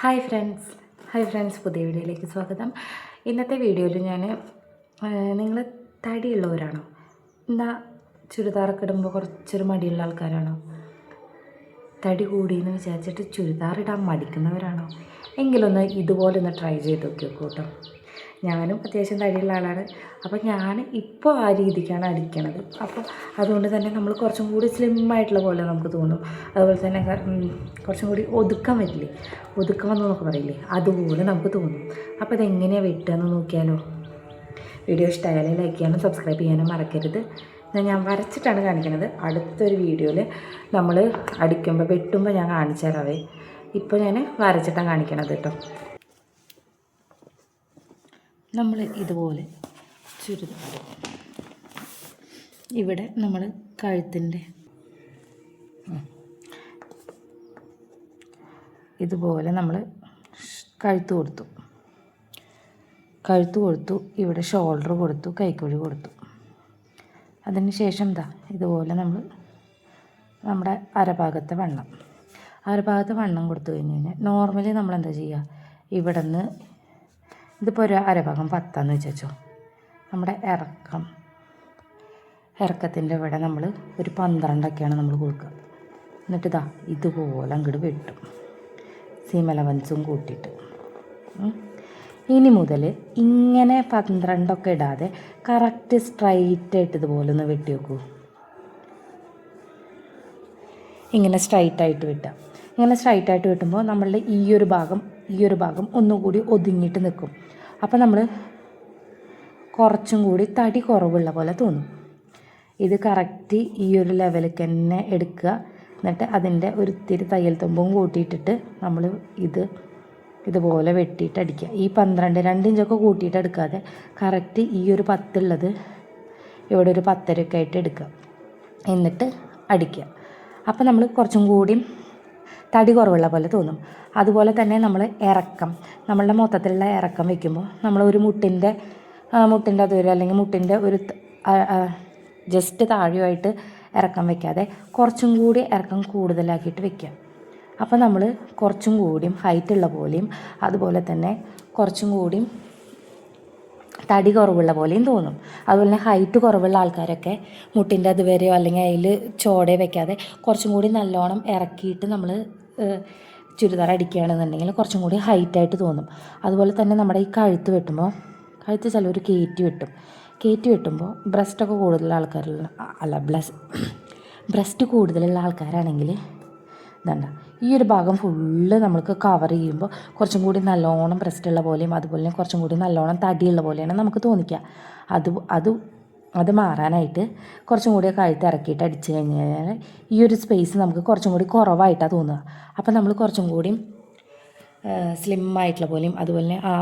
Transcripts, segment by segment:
Hi friends. Hi friends പുതിയ വീഡിയോയിലേക്ക് സ്വാഗതം. ഇന്നത്തെ വീഡിയോയിൽ ഞാൻ നിങ്ങൾ തടിയുള്ളവരാണോ? എന്താ ചുരിദാറൊക്കെ ഇടുമ്പോൾ കുറച്ചൊരു മടിയുള്ള ആൾക്കാരാണോ? തടി കൂടിയെന്ന് വിചാരിച്ചിട്ട് ചുരിദാർ ഇടാൻ മടിക്കുന്നവരാണോ? എങ്കിലൊന്ന് ഇതുപോലെ ഒന്ന് ട്രൈ ചെയ്ത് നോക്കി നോക്കൂ ഞാനും അത്യാവശ്യം തടിയുള്ള ആളാണ്. അപ്പോൾ ഞാൻ ഇപ്പോൾ ആ രീതിക്കാണ് അടിക്കണത്. അപ്പോൾ അതുകൊണ്ട് തന്നെ നമ്മൾ കുറച്ചും കൂടി സ്ലിം ആയിട്ടുള്ള പോലെ നമുക്ക് തോന്നും. അതുപോലെ തന്നെ കുറച്ചും കൂടി ഒതുക്കാൻ പറ്റില്ലേ ഒതുക്കം എന്നൊക്കെ പറയില്ലേ? അതുപോലെ നമുക്ക് തോന്നും. അപ്പോൾ അതെങ്ങനെയാണ് വെട്ടുകയെന്ന് നോക്കിയാലോ? വീഡിയോ ഇഷ്ടമായാലും ലൈക്ക് ചെയ്യാനും സബ്സ്ക്രൈബ് ചെയ്യാനും മറക്കരുത്. ഞാൻ വരച്ചിട്ടാണ് കാണിക്കുന്നത് അടുത്തൊരു വീഡിയോയിൽ നമ്മൾ അടിക്കുമ്പോൾ വെട്ടുമ്പോൾ ഞാൻ കാണിച്ചു തരാവേ ഇപ്പോൾ ഞാൻ വരച്ചിട്ടാണ് കാണിക്കണത് കേട്ടോ. നമ്മൾ ഇതുപോലെ ചുരിദാർ ഇവിടെ നമ്മൾ കഴുത്തിന്റെ ഇതുപോലെ നമ്മൾ കഴുത്ത് കൊടുത്തു. കഴുത്ത് കൊടുത്തു ഇവിടെ ഷോൾഡർ കൊടുത്തു കൈക്കുഴി കൊടുത്തു. അതിന് ശേഷം എന്താ ഇതുപോലെ നമ്മൾ നമ്മുടെ അരഭാഗത്തെ വണ്ണം. അരഭാഗത്തെ വണ്ണം കൊടുത്തു കഴിഞ്ഞ് കഴിഞ്ഞാൽ നോർമലി നമ്മൾ എന്താ ചെയ്യുക ഇവിടെ നിന്ന് ഇതിപ്പോൾ ഒരു അരഭാഗം പത്താന്ന് വെച്ചോ നമ്മുടെ ഇറക്കം. ഇറക്കത്തിന്റെ ഇവിടെ നമ്മൾ ഒരു പന്ത്രണ്ടൊക്കെയാണ് നമ്മൾ കൊടുക്കുക. എന്നിട്ട് ഇതാ ഇതുപോലെ അങ്ങോട്ട് വെട്ടും. സീം അലവൻസും കൂട്ടിയിട്ട് ഇനി മുതൽ ഇങ്ങനെ പന്ത്രണ്ടൊക്കെ ഇടാതെ കറക്റ്റ് സ്ട്രൈറ്റ് ആയിട്ട് ഇതുപോലെ ഒന്ന് വെട്ടി വെക്കൂ. ഇങ്ങനെ സ്ട്രൈറ്റ് ആയിട്ട് വെട്ടുക. ഇങ്ങനെ സ്ട്രൈറ്റ് ആയിട്ട് വെട്ടുമ്പോൾ നമ്മളുടെ ഈ ഒരു ഭാഗം ഈ ഒരു ഭാഗം ഒന്നും കൂടി ഒതുങ്ങിയിട്ട് നിൽക്കും. അപ്പോൾ നമ്മൾ കുറച്ചും കൂടി തടി കുറവുള്ള പോലെ തോന്നും. ഇത് കറക്റ്റ് ഈ ഒരു ലെവലിലേക്ക് തന്നെ എടുക്കുക. എന്നിട്ട് അതിന്റെ ഒരു ഇത്തിരി തയ്യൽ തുമ്പും കൂട്ടിയിട്ടിട്ട് നമ്മൾ ഇത് ഇതുപോലെ വെട്ടിയിട്ട് അടിക്കുക. ഈ പന്ത്രണ്ട് രണ്ട് ഇഞ്ചൊക്കെ കൂട്ടിയിട്ട് എടുക്കാതെ കറക്റ്റ് ഈ ഒരു പത്തുള്ളത് ഇവിടെ ഒരു പത്തരയൊക്കെ ആയിട്ട് എടുക്കുക. എന്നിട്ട് അടിക്കുക. അപ്പോൾ നമ്മൾ കുറച്ചും കൂടി തടി കുറവുള്ള പോലെ തോന്നും. അതുപോലെ തന്നെ നമ്മൾ ഇറക്കം. നമ്മളുടെ മൊത്തത്തിലുള്ള ഇറക്കം വെക്കുമ്പോൾ നമ്മൾ ഒരു മുട്ടിന്റെ മുട്ടിന്റെ അതുവരെ അല്ലെങ്കിൽ മുട്ടിന്റെ ഒരു ജസ്റ്റ് താഴെയായിട്ട് ഇറക്കം വെക്കാതെ കുറച്ചും കൂടി ഇറക്കം കൂടുതലാക്കിയിട്ട് വെക്കുക. അപ്പോൾ നമ്മൾ കുറച്ചും കൂടിയും ഹൈറ്റ് ഉള്ള പോലെയും അതുപോലെ തന്നെ കുറച്ചും കൂടിയും തടി കുറവുള്ള പോലെയും തോന്നും. അതുപോലെ തന്നെ ഹൈറ്റ് കുറവുള്ള ആൾക്കാരൊക്കെ മുട്ടിന്റെ അതുവരെയോ അല്ലെങ്കിൽ അതിൽ ചോടെ വെക്കാതെ കുറച്ചും കൂടി നല്ലോണം ഇറക്കിയിട്ട് നമ്മൾ ചുരിദാർ അടിക്കുകയാണെന്നുണ്ടെങ്കിൽ കുറച്ചും കൂടി ഹൈറ്റായിട്ട് തോന്നും. അതുപോലെ തന്നെ നമ്മുടെ ഈ കഴുത്ത് വെട്ടുമ്പോൾ കഴുത്ത് ചിലവർ കയറ്റി വെട്ടും. കയറ്റി വെട്ടുമ്പോൾ ബ്രസ്റ്റൊക്കെ കൂടുതലുള്ള ആൾക്കാരുള്ള അല്ല ബ്ലസ് ബ്രസ്റ്റ് കൂടുതലുള്ള ആൾക്കാരാണെങ്കിൽ ഇതണ്ട ഈ ഒരു ഭാഗം ഫുള്ള് നമ്മൾക്ക് കവർ ചെയ്യുമ്പോൾ കുറച്ചും കൂടി നല്ലോണം പ്രസ്റ്റ് ഉള്ള പോലെയും അതുപോലെ കുറച്ചും കൂടി നല്ലോണം തടിയുള്ള പോലെയാണ് നമുക്ക് തോന്നിക്കുക അത് അത് അത് മാറാനായിട്ട് കുറച്ചും കൂടി കഴുത്ത് ഇറക്കിയിട്ട് അടിച്ചു കഴിഞ്ഞ് കഴിഞ്ഞാൽ ഈ ഒരു സ്പേസ് നമുക്ക് കുറച്ചും കൂടി കുറവായിട്ടാണ് തോന്നുക. അപ്പം നമ്മൾ കുറച്ചും കൂടി സ്ലിം ആയിട്ടുള്ള പോലെയും അതുപോലെ തന്നെ ആ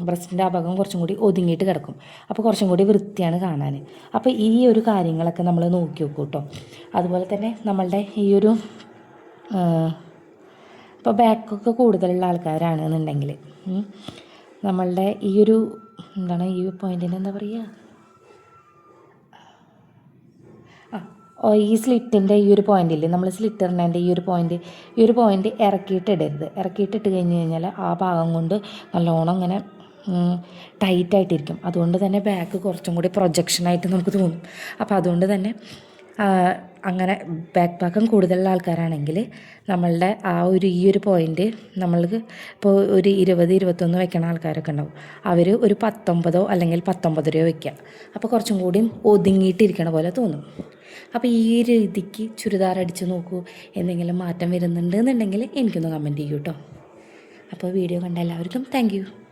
ബ്രസ്റ്റിന്റെ ആ ഭാഗം കുറച്ചും കൂടി ഒതുങ്ങിയിട്ട് കിടക്കും. അപ്പോൾ കുറച്ചും കൂടി വൃത്തിയാണ് കാണാൻ അപ്പോൾ ഈ ഒരു കാര്യങ്ങളൊക്കെ നമ്മൾ നോക്കി നോക്കൂ കേട്ടോ അതുപോലെ തന്നെ നമ്മളുടെ ഈ ഒരു ഇപ്പോൾ ബാക്കൊക്കെ കൂടുതലുള്ള ആൾക്കാരാണെന്നുണ്ടെങ്കിൽ നമ്മളുടെ ഈ ഒരു എന്താണ് ഈ പോയിന്റിന് എന്താ പറയുക ആ ഈ സ്ലിറ്റിന്റെ ഈ ഒരു പോയിന്റിൽ നമ്മൾ സ്ലിറ്റ് ഇടുന്നതിന്റെ ഈ ഒരു പോയിന്റ് ഈ ഒരു പോയിന്റ് ഇറക്കിയിട്ടിടരുത്. ഇറക്കിയിട്ടിട്ട് കഴിഞ്ഞ് കഴിഞ്ഞാൽ ആ ഭാഗം കൊണ്ട് നല്ലോണം ഇങ്ങനെ ടൈറ്റായിട്ടിരിക്കും അതുകൊണ്ട് തന്നെ ബാക്ക് കുറച്ചും കൂടി പ്രൊജക്ഷനായിട്ട് നമുക്ക് തോന്നും. അപ്പോൾ അതുകൊണ്ട് തന്നെ അങ്ങനെ ബാക്ക് ഭാഗം കൂടുതലുള്ള ആൾക്കാരാണെങ്കിൽ നമ്മളുടെ ആ ഒരു ഈ ഒരു പോയിന്റ് നമ്മൾക്ക് ഇപ്പോൾ ഒരു ഇരുപത് ഇരുപത്തൊന്ന് വെക്കണ ആൾക്കാരൊക്കെ ഉണ്ടാവും. അവർ ഒരു പത്തൊമ്പതോ അല്ലെങ്കിൽ പത്തൊമ്പതരയോ വെക്കുക അപ്പോൾ കുറച്ചും കൂടിയും ഒതുങ്ങിയിട്ടിരിക്കണ പോലെ തോന്നും. അപ്പോൾ ഈ രീതിക്ക് ചുരിദാർ അടിച്ച് നോക്കൂ എന്തെങ്കിലും മാറ്റം വരുന്നുണ്ടെന്നുണ്ടെങ്കിൽ എനിക്കൊന്ന് കമന്റ് ചെയ്യൂ കേട്ടോ അപ്പോൾ വീഡിയോ കണ്ട എല്ലാവർക്കും താങ്ക്